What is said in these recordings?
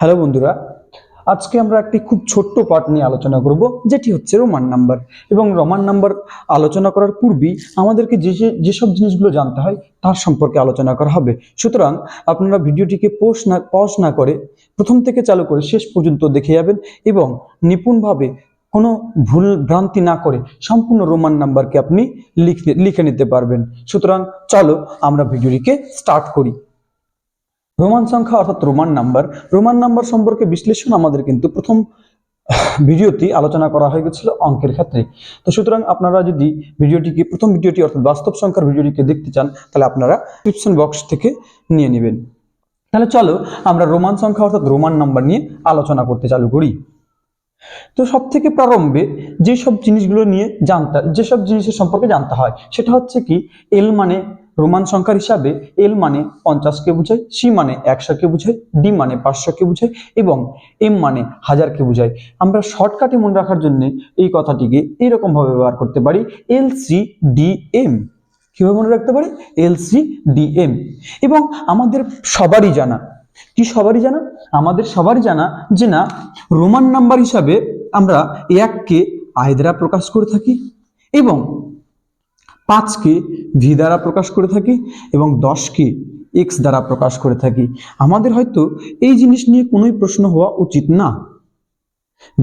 Hello বন্ধুরা, আজকে আমরা একটি খুব ছোট্ট পার্ট নিয়ে আলোচনা করব, যেটি হচ্ছে রোমান নাম্বার এবং রোমান নাম্বার আলোচনা করার পূর্বেই আমাদেরকে যে যে যেসব জিনিসগুলো জানতে হয়, তার সম্পর্কে আলোচনা করা হবে। সুতরাং আপনারা ভিডিওটিকে পোস্ট না পজ না করে প্রথম থেকে চালু করে শেষ পর্যন্ত দেখে যাবেন এবং নিপুণভাবে কোনো ভুল ভ্রান্তি না করে সম্পূর্ণ রোমান নাম্বারকে আপনি লিখতে লিখে নিতে পারবেন। সুতরাং চলো আমরা ভিডিওটিকে স্টার্ট করি। রোমান সংখ্যা অর্থাৎ রোমান নাম্বার। রোমান নাম্বার সম্পর্কে বিশ্লেষণ আমাদের কিন্তু প্রথম ভিডিওটি আলোচনা করা হয়ে গেছিল অঙ্কের ক্ষেত্রে। তো সুতরাং আপনারা যদি ভিডিওটিকে, প্রথম ভিডিওটি অর্থাৎ বাস্তব সংখ্যার ভিডিওটিকে দেখতে চান, তাহলে আপনারা ডিসক্রিপশন বক্স থেকে নিয়ে নেবেন। তাহলে চলো আমরা রোমান সংখ্যা অর্থাৎ রোমান নাম্বার নিয়ে আলোচনা করতে চালু করি। তো সব থেকে প্রারম্ভে যেসব জিনিসগুলো নিয়ে জানতে, যেসব জিনিসের সম্পর্কে জানতে হয়, সেটা হচ্ছে কি এল মানে রোমান সংখ্যার হিসাবে এল মানে পঞ্চাশকে বোঝায় সি মানে একশোকে বোঝায় ডি মানে পাঁচশোকে বোঝায় এবং এম মানে হাজারকে বোঝায়। আমরা শর্টকাটে মনে রাখার জন্য এই কথাটিকে এইরকম ভাবে ব্যবহার করতে পারি এল সি ডি এম কীভাবে মনে রাখতে পারি? এল সি ডি এম এবং আমাদের সবারই জানা, কি সবারই জানা? আমাদের সবারই জানা যে না, রোমান নাম্বার হিসাবে আমরা এককে আয় দ্বারা প্রকাশ করে থাকি এবং পাঁচকে ভি দ্বারা প্রকাশ করে থাকি এবং দশকে এক্স দ্বারা প্রকাশ করে থাকি। আমাদের হয়তো এই জিনিস নিয়ে কোনোই প্রশ্ন হওয়া উচিত না।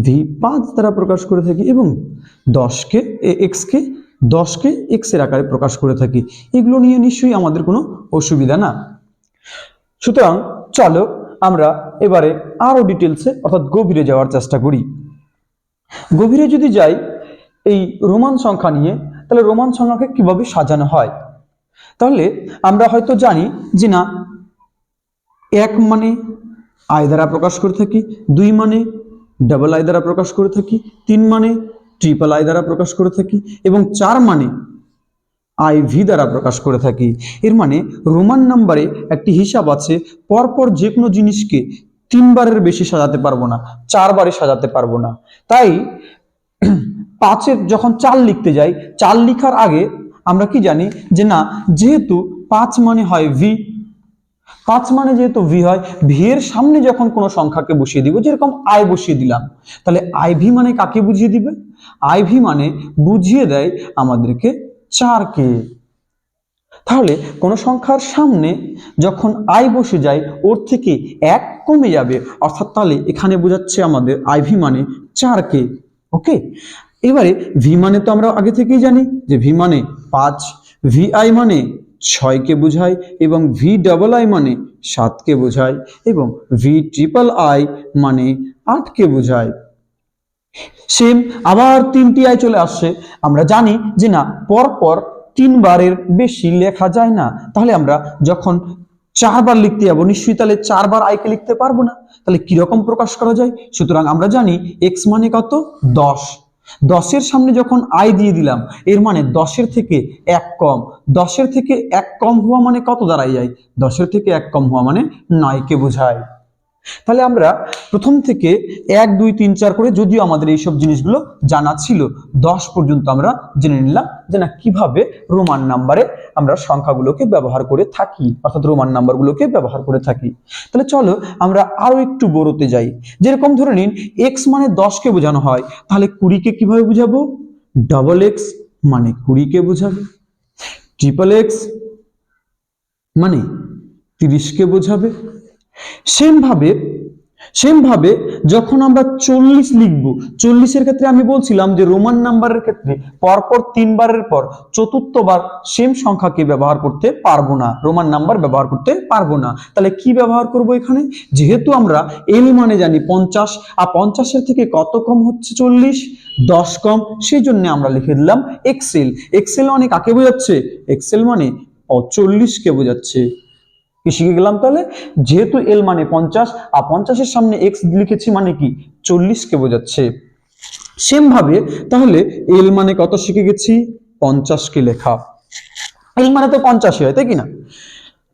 ভি পাঁচ দ্বারা প্রকাশ করে থাকি এবং দশকে এক্সকে দশকে এক্সের আকারে প্রকাশ করে থাকি। এগুলো নিয়ে নিশ্চয়ই আমাদের কোনো অসুবিধা না। সুতরাং চলো আমরা এবারে আরও ডিটেলসে অর্থাৎ গভীরে যাওয়ার চেষ্টা করি। গভীরে যদি যাই, এই রোমান সংখ্যা নিয়ে তাহলে রোমান সংখ্যাকে কীভাবে সাজানো হয়? তাহলে আমরা হয়তো জানি যে না, এক মানে আয় দ্বারা প্রকাশ করে থাকি, দুই মানে ডাবল আয় দ্বারা প্রকাশ করে থাকি, তিন মানে ট্রিপল আয় দ্বারা প্রকাশ করে থাকি এবং চার মানে আই ভি দ্বারা প্রকাশ করে থাকি। এর মানে রোমান নাম্বারে একটি হিসাব আছে, পরপর যে কোনো জিনিসকে তিনবারের বেশি সাজাতে পারব না চারবারে সাজাতে পারব না। তাই পাঁচের যখন চাল লিখতে যাই চাল লিখার আগে আমরা কি জানি যে না, যেহেতু পাঁচ মানে হয় ভি পাঁচ মানে যেহেতু ভি হয় ভি এর সামনে যখন কোনো সংখ্যাকে বসিয়ে দিব, যেরকম আই বসিয়ে দিলাম, তাহলে আই ভি মানে কাকে বুঝিয়ে দিবে? আই ভি মানে বুঝিয়ে দেয় আমাদেরকে চারকে। তাহলে কোনো সংখ্যার সামনে যখন আই বসে যায়, ওর থেকে এক কমে যাবে, অর্থাৎ তাহলে এখানে বোঝাচ্ছে আমাদের আই ভি মানে চারকে ওকে এবারে ভি মানে তো আমরা আগে থেকেই জানি যে ভি মানে পাঁচ ভি আই মানে ছয়কে বোঝায় এবং ভি ডাবল আই মানে সাতকে বোঝায় এবং ভি ট্রিপল আই মানে আটকে বোঝায়। সেম আবার তিনটি আয় চলে আসছে। আমরা জানি যে না, পরপর তিনবারের বেশি লেখা যায় না। তাহলে আমরা যখন চারবার লিখতে যাব, নিশ্চয়ই তাহলে চারবার আইকে লিখতে পারব না। তাহলে কীরকম প্রকাশ করা যায়? সুতরাং আমরা জানি এক্স মানে কত? দশ। দশের সামনে যখন আই দিয়ে দিলাম, এর মানে দশের থেকে এক কম। দশের থেকে এক কম হওয়া মানে কত দাঁড়ায় যায়? দশের থেকে এক কম হওয়া মানে নয়কে বোঝায়। তাহলে আমরা প্রথম থেকে এক, দুই, তিন, চার করে যদিও আমাদের এইসব জিনিসগুলো জানা ছিল, দশ পর্যন্ত আমরা জেনে নিলাম যে না কীভাবে রোমান নাম্বারে আমরা সংখ্যাগুলোকে ব্যবহার করে থাকি, অর্থাৎ রোমান নাম্বারগুলোকে ব্যবহার করে থাকি। তাহলে চলো আমরা আরও একটু বড়তে যাই। যেরকম ধরে নিন এক্স মানে দশকে বোঝানো হয়, তাহলে কুড়িকে কীভাবে বোঝাবো? ডবল এক্স মানে কুড়িকে বোঝাবে। ট্রিপল এক্স মানে তিরিশকে বোঝাবে। সেম ভাবে সেম ভাবে যখন আমরা চল্লিশ লিখব, চল্লিশের ক্ষেত্রে আমি বলছিলাম যে রোমান নাম্বারের ক্ষেত্রে পরপর তিনবারের পর চতুর্থবার সেম সংখ্যাকে ব্যবহার করতে পারব না, রোমান নাম্বার ব্যবহার করতে পারব না। তাহলে কি ব্যবহার করব এখানে? যেহেতু আমরা এল মানে জানি পঞ্চাশ, আর পঞ্চাশের থেকে কত কম হচ্ছে চল্লিশ? দশ কম সেই জন্য আমরা লিখে দিলাম এক্সেল এক্সেল মানে কাকে বোঝাচ্ছে? এক্সেল মানে চল্লিশকে বোঝাচ্ছে। কি শিখে গেলাম তাহলে? যেহেতু এল মানে পঞ্চাশ, আর পঞ্চাশের সামনে এক্স লিখেছি মানে কি? চল্লিশকে বোঝাচ্ছে। সেম ভাবে তাহলে এল মানে কত শিখে গেছি? পঞ্চাশকে লেখা। এল মানে তো পঞ্চাশই হয়, তাই কি না?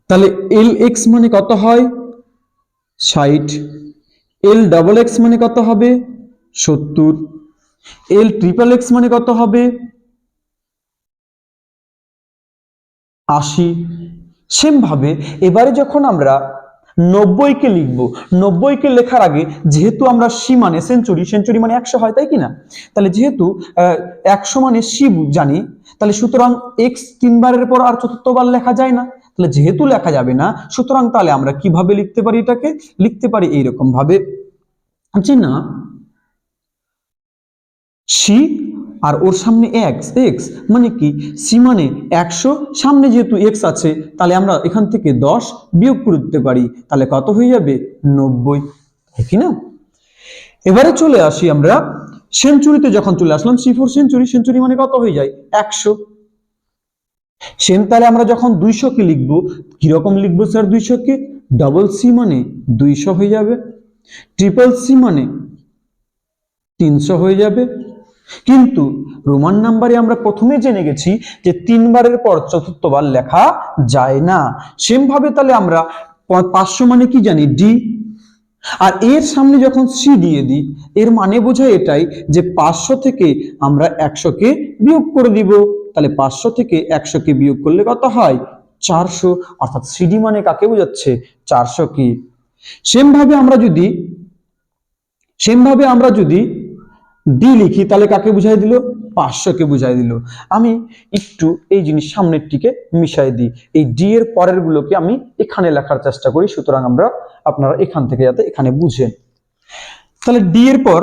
তাহলে এল এক্স মানে কত হয়? ষাট। এল ডাবল এক্স মানে কত হবে? সত্তর। এল ট্রিপল এক্স মানে কত হবে? আশি। সেম ভাবে এবারে যখন আমরা নব্বইকে লিখব, নব্বইকে লেখার আগে যেহেতু আমরা সি মানে সেঞ্চুরি সেঞ্চুরি মানে একশো হয়, তাই কি না? তাহলে যেহেতু একশো মানে সি জানি, তাহলে সুতরাং এক্স তিনবারের পর আর চতুর্থবার লেখা যায় না। তাহলে যেহেতু লেখা যাবে না, সুতরাং তাহলে আমরা কীভাবে লিখতে পারি এটাকে? লিখতে পারি এইরকম ভাবে যে না। সি আর ওর সামনে এক্স এক্স মানে কি? সি মানে একশো, সামনে যেহেতু এক্স আছে, তাহলে আমরা এখান থেকে দশ বিয়োগ করে দিতে পারি। তাহলে কত হয়ে যাবে? নব্বই। কি না? এবারে চলে আসি আমরা সেঞ্চুরিতে, যখন চলে আসলাম সি ফোর সেঞ্চুরি সেঞ্চুরি মানে কত হয়ে যায়? একশো। সেম তাহলে আমরা যখন দুইশো কে লিখব, কীরকম লিখব স্যার দুইশো কে? ডবল সি মানে দুইশো হয়ে যাবে। ট্রিপল সি মানে তিনশো হয়ে যাবে। কিন্তু রোমান নাম্বারে আমরা প্রথমে জেনে গেছি যে তিনবারের পর চতুর্থবার লেখা যায় না। সেম ভাবে তাহলে আমরা পাঁচশো মানে কি জানি? ডি আর এর সামনে যখন সি দিয়ে দিই, এর মানে বোঝায় এটাই যে পাঁচশো থেকে আমরা একশোকে বিয়োগ করে দিব। তাহলে পাঁচশো থেকে একশোকে বিয়োগ করলে কত হয়? চারশো। অর্থাৎ সিডি মানে কাকে বোঝাচ্ছে? চারশো কি সেম ভাবে আমরা যদি সেম ভাবে আমরা যদি ডি লিখি, তাহলে কাকে বুঝাই দিল? পাঁচশোকে বুঝাই দিল। আমি একটু এই জিনিস সামনেরটিকে মিশাই দিই। এই ডি এর পরের গুলোকে আমি এখানে লেখার চেষ্টা করি, সুতরাং আমরা আপনারা এখান থেকে যাতে এখানে বুঝেন। তাহলে ডি এর পর,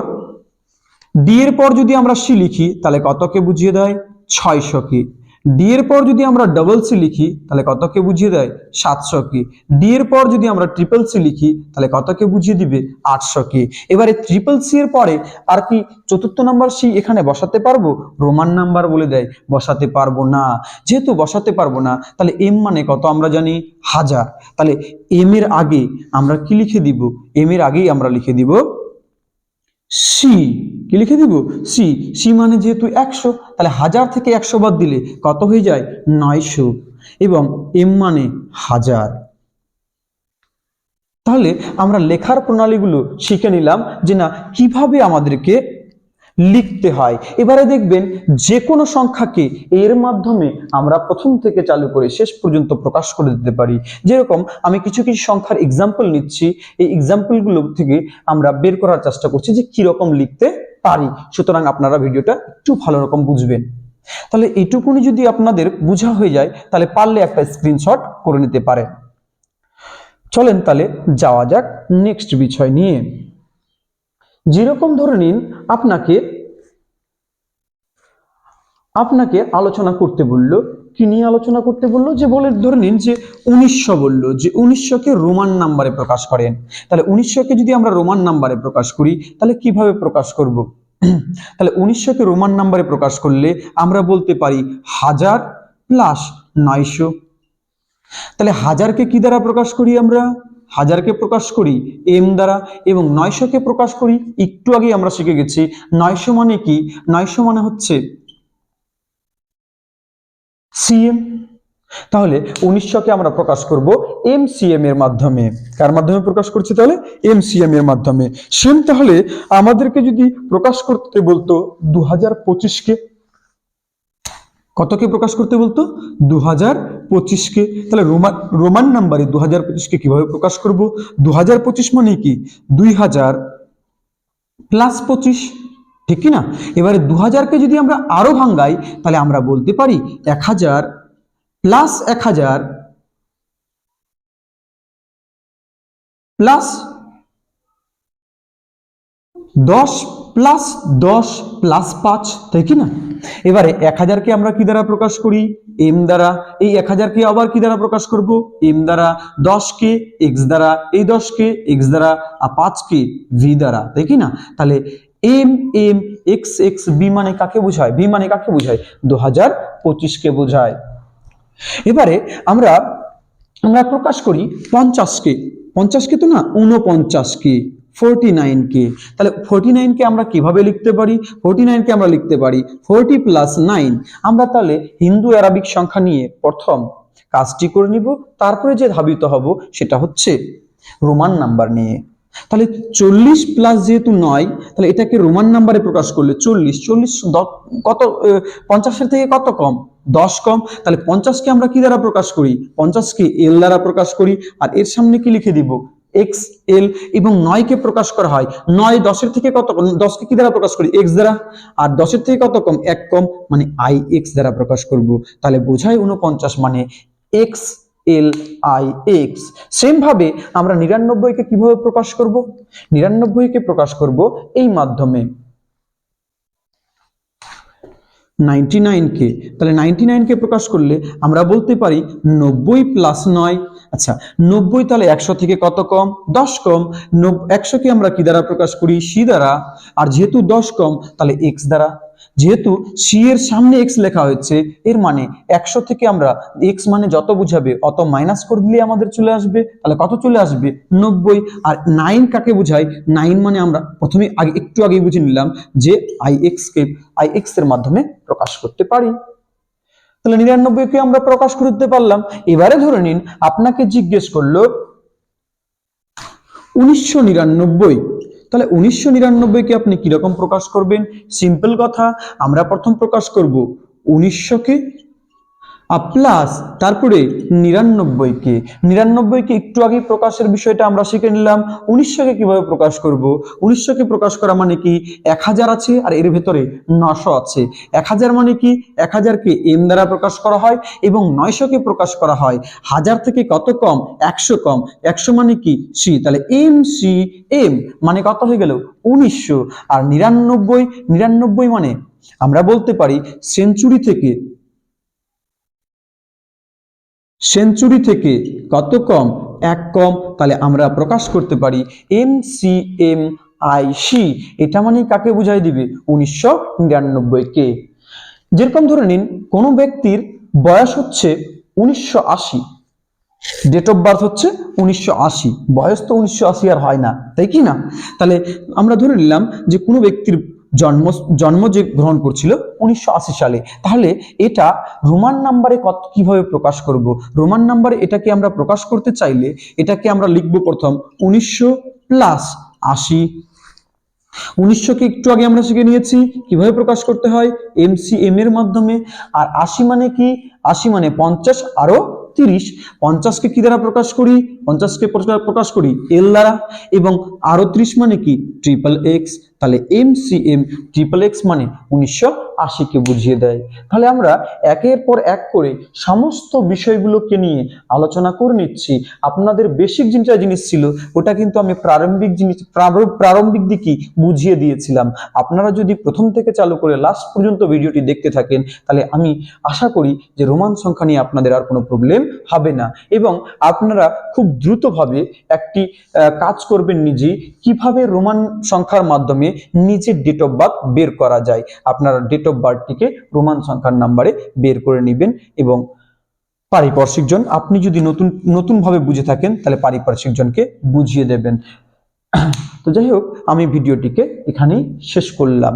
ডি এর পর যদি আমরা সি লিখি, তাহলে কতকে বুঝিয়ে দেয়? ছয়শকে। ডি এর পর যদি আমরা ডবল সি লিখি, তাহলে কতকে বুঝিয়ে দেয়? সাতশো কি। ডি এর পর যদি আমরা ট্রিপল সি লিখি, তাহলে কতকে বুঝিয়ে দিবে? আটশো কি। এবারে ট্রিপল সি এর পরে আর কি চতুর্থ নাম্বার সি এখানে বসাতে পারব? রোমান নাম্বার বলে দেয়। বসাতে পারব না। যেহেতু বসাতে পারব না, তাহলে এম মানে কত আমরা জানি? হাজার। তাহলে এম এর আগে আমরা কি লিখে দিব? এম এর আগেই আমরা লিখে দিব সি কি লিখে দিব? সি সি মানে যেহেতু একশো, তাহলে হাজার থেকে একশো বাদ দিলে কত হয়ে যায়? নয়শো। এবং এম মানে হাজার। তাহলে আমরা লেখার প্রণালীগুলো শিখে নিলাম যে না, কীভাবে আমাদেরকে লিখতে হয়। এবারে দেখবেন যে কোনো সংখ্যাকে এর মাধ্যমে আমরা প্রথম থেকে চালু করে শেষ পর্যন্ত প্রকাশ করে দিতে পারি। যেরকম আমি কিছু কিছু সংখ্যার এক্সাম্পল নিচ্ছি। এই এক্সাম্পলগুলো থেকে আমরা বের করার চেষ্টা করছি যে কীরকম লিখতে পারি। সুতরাং আপনারা ভিডিওটা একটু ভালো রকম বুঝবেন। তাহলে এইটুকুনি যদি আপনাদের বোঝা হয়ে যায়, তাহলে পারলে একটা স্ক্রিনশট করে নিতে পারে চলেন তাহলে যাওয়া যাক নেক্সট বিষয় নিয়ে। যেরকম ধরে নিন আপনাকে আপনাকে আলোচনা করতে বলল কি নিয়ে আলোচনা করতে বলল? যে বলে, ধরে নিন যে উনিশশো বলল, যে উনিশশোকে রোমান নাম্বারে প্রকাশ করেন। তাহলে উনিশশোকে যদি আমরা রোমান নাম্বারে প্রকাশ করি, তাহলে কীভাবে প্রকাশ করব? তাহলে উনিশশোকে রোমান নাম্বারে প্রকাশ করলে আমরা বলতে পারি হাজার প্লাস নয়শো। তাহলে হাজারকে কি দ্বারা প্রকাশ করি আমরা? হাজারকে প্রকাশ করি এম দ্বারা, এবং নয়শোকে প্রকাশ করি, একটু আগে আমরা শিখে গেছি। নয়শো মানে কি? নয়শো মানে হচ্ছে সিএম তাহলে উনিশশোকে আমরা প্রকাশ করব এম এর মাধ্যমে। কার মাধ্যমে প্রকাশ করছি তাহলে? এম এর মাধ্যমে। সেম তাহলে আমাদেরকে যদি প্রকাশ করতে বলতো দু হাজার পঁচিশকে, কতকে প্রকাশ করতে বলতো? দু হাজার পঁচিশকে। তাহলে রোমান রোমান নাম্বারে দু হাজার পঁচিশকে কীভাবে প্রকাশ করব? দু হাজার পঁচিশ মানে কি? দুই হাজার প্লাস পঁচিশ ঠিক কি না এবারে দু হাজারকে যদি আমরা আরও ভাঙ্গাই, তাহলে আমরা বলতে পারি এক হাজার প্লাস এক হাজার প্লাস দশ প্লাস দশ প্লাস পাঁচ, তাই কি না এবারে এক হাজারকে আমরা কি দ্বারা প্রকাশ করি? এম দ্বারা। এই এক হাজারকে আবার কি দ্বারা প্রকাশ করব? এম দ্বারা। দশকে এক্স দ্বারা। এই দশকে এক্স দ্বারা। আর পাঁচকে ভি দ্বারা। তাই কি না তাহলে M M X X B মানে কাকে বোঝায়? বি মানে কাকে বোঝায়? দু হাজার পঁচিশকে বোঝায়। এবারে আমরা আমরা প্রকাশ করি পঞ্চাশকে। পঞ্চাশকে তো না, ঊনপঞ্চাশকে ফোরটি নাইনকে তাহলে ফোরটি নাইনকে আমরা কীভাবে লিখতে পারি? ফোরটি নাইনকে আমরা লিখতে পারি ফোরটি প্লাস নাইন আমরা তাহলে হিন্দু অ্যারাবিক সংখ্যা নিয়ে প্রথম কাজটি করে নিব। তারপরে যে ধাবিত হব সেটা হচ্ছে রোমান নাম্বার নিয়ে। তাহলে চল্লিশ প্লাস যেহেতু নয়, তাহলে এটাকে রোমান নাম্বারে প্রকাশ করলে চল্লিশ চল্লিশ কত পঞ্চাশের থেকে কত কম? দশ কম। তাহলে পঞ্চাশকে আমরা কি দ্বারা প্রকাশ করি? পঞ্চাশকে এল দ্বারা প্রকাশ করি। আর এর সামনে কি লিখে দিব? এক্স এল এবং নয়কে প্রকাশ করা হয়। নয় দশের থেকে কত কম? দশকে কি দ্বারা প্রকাশ করি? এক্স দ্বারা। আর দশের থেকে কত কম? এক কম। মানে আই এক্স দ্বারা প্রকাশ করব। তাহলে বোঝায় উনপঞ্চাশ মানে X L I X same ভাবে আমরা নিরানব্বইকে কীভাবে প্রকাশ করব? নিরানব্বইকে প্রকাশ করব এই মাধ্যমে। নাইনটি নাইনকে তাহলে নাইনটি নাইনকে প্রকাশ করলে আমরা বলতে পারি নব্বই প্লাস নয়। আচ্ছা নব্বই তাহলে একশো থেকে কত কম? দশ কম। একশোকে আমরা কি দ্বারা প্রকাশ করি? সি দ্বারা। আর যেহেতু দশ কম, তাহলে এক্স দ্বারা। যেহেতু সি এর সামনে এক্স লেখা হয়েছে, এর মানে একশো থেকে আমরা এক্স মানে যত বুঝাবে, অত মাইনাস করে দিলে আমাদের চলে আসবে। তাহলে কত চলে আসবে? নব্বই। আর নাইন কাকে বোঝায়? নাইন মানে আমরা প্রথমে আগে, একটু আগে বুঝে নিলাম যে আই এক্স কে আই এক্সের মাধ্যমে প্রকাশ করতে পারি। তাহলে নিরানব্বই কে আমরা প্রকাশ করতে পারলাম। এবারে ধরে নিন, আপনাকে জিজ্ঞেস করল, উনিশশো নিরানব্বই তাহলে উনিশশো নিরানব্বইকে আপনি কীরকম প্রকাশ করবেন? সিম্পল কথা আমরা প্রথম প্রকাশ করব উনিশশোকে প্লাস তারপরে নিরানব্বইকে। নিরানব্বইকে একটু আগে প্রকাশের বিষয়টা আমরা শিখে নিলাম। উনিশশোকে কীভাবে প্রকাশ করব? উনিশশোকে প্রকাশ করা মানে কি? এক হাজার আছে আর এর ভেতরে নশো আছে। এক হাজার মানে কি? এক হাজারকে এম দ্বারা প্রকাশ করা হয় এবং নয়শোকে প্রকাশ করা হয়। হাজার থেকে কত কম? একশো কম। একশো মানে কি? সি তাহলে এম সি এম মানে কত হয়ে গেল? উনিশশো। আর নিরানব্বই নিরানব্বই মানে? আমরা বলতে পারি সেঞ্চুরি থেকে সেঞ্চুরি থেকে কত কম? এক কম। তাহলে আমরা প্রকাশ করতে পারি M C M I C. এটা মানে কাকে বুঝাই দিবে? উনিশশো নিরানব্বই কে। যেরকম ধরে নিন, কোনো ব্যক্তির বয়স হচ্ছে উনিশশো আশি। ডেট অফ বার্থ হচ্ছে উনিশশো আশি। বয়স তো উনিশশো আশি আর হয় না, তাই কি না? তাহলে আমরা ধরে নিলাম যে কোনো ব্যক্তির জন্ম জন্ম যে গ্রহণ করছিল উনিশশো আশি সালে। তাহলে এটা রোমান নাম্বারে কত, কীভাবে প্রকাশ করব? রোমান নাম্বারে এটাকে আমরা প্রকাশ করতে চাইলে এটাকে আমরা লিখব প্রথম উনিশশো প্লাস আশি। উনিশশোকে একটু আগে আমরা শিখে নিয়েছি, কীভাবে প্রকাশ করতে হয়? এমসি এম এর মাধ্যমে। আর আশি মানে কি? আশি মানে পঞ্চাশ আরও তিরিশ। পঞ্চাশকে কি দ্বারা প্রকাশ করি? পঞ্চাশকে প্রকাশ করি? এল দ্বারা। এবং আরও ত্রিশ মানে কি? ট্রিপল এক্স তাহলে M C M triple X মানে উনিশশো আশিকে বুঝিয়ে দেয়। তাহলে আমরা একের পর এক করে সমস্ত বিষয়গুলোকে নিয়ে আলোচনা করে নিচ্ছি। আপনাদের বেসিক যেটা জিনিস ছিল, ওটা কিন্তু আমি প্রারম্ভিক জিনিস প্রারম্ভিক দিকই বুঝিয়ে দিয়েছিলাম। আপনারা যদি প্রথম থেকে চালু করে লাস্ট পর্যন্ত ভিডিওটি দেখতে থাকেন, তাহলে আমি আশা করি যে রোমান সংখ্যা নিয়ে আপনাদের আর কোনো প্রবলেম হবে না। এবং আপনারা খুব দ্রুতভাবে একটি কাজ করবেন নিজে কীভাবে রোমান সংখ্যার মাধ্যমে নিজের ডেট অফ বার্থ বের করা যায়। আপনারা ডেট অফ বার্থটিকে রোমান সংখ্যার নাম্বারে বের করে নেবেন এবং পারিপার্শ্বিক জন, আপনি যদি নতুন নতুন ভাবে বুঝে থাকেন, তাহলে পারিপার্শ্বিক জনকে বুঝিয়ে দেবেন। তো যাই হোক, আমি ভিডিওটিকে এখানেই শেষ করলাম।